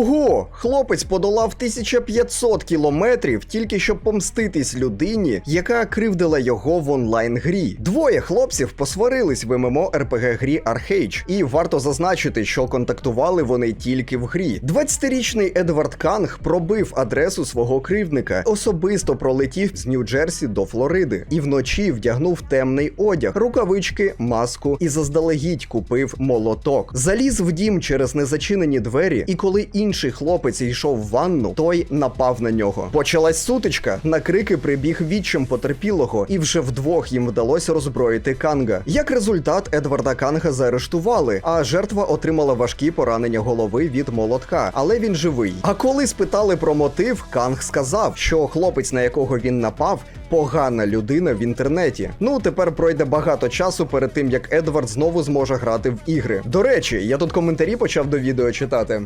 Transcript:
Ого! Хлопець подолав 1500 кілометрів тільки щоб помститись людині, яка кривдила його в онлайн-грі. Двоє хлопців посварились в ММО РПГ грі Архейдж, і варто зазначити, що контактували вони тільки в грі. 20-річний Едвард Канг пробив адресу свого кривдника, особисто пролетів з Нью-Джерсі до Флориди і вночі вдягнув темний одяг, рукавички, маску і заздалегідь купив молоток. Заліз в дім через незачинені двері, і коли інший хлопець йшов в ванну, той напав на нього. Почалась сутичка, на крики прибіг відчим потерпілого, і вже вдвох їм вдалося роззброїти Канга. Як результат, Едварда Канга заарештували, а жертва отримала важкі поранення голови від молотка, але він живий. А коли спитали про мотив, Канг сказав, що хлопець, на якого він напав, погана людина в інтернеті. Ну тепер пройде багато часу перед тим, як Едвард знову зможе грати в ігри. До речі, я тут коментарі почав до відео читати.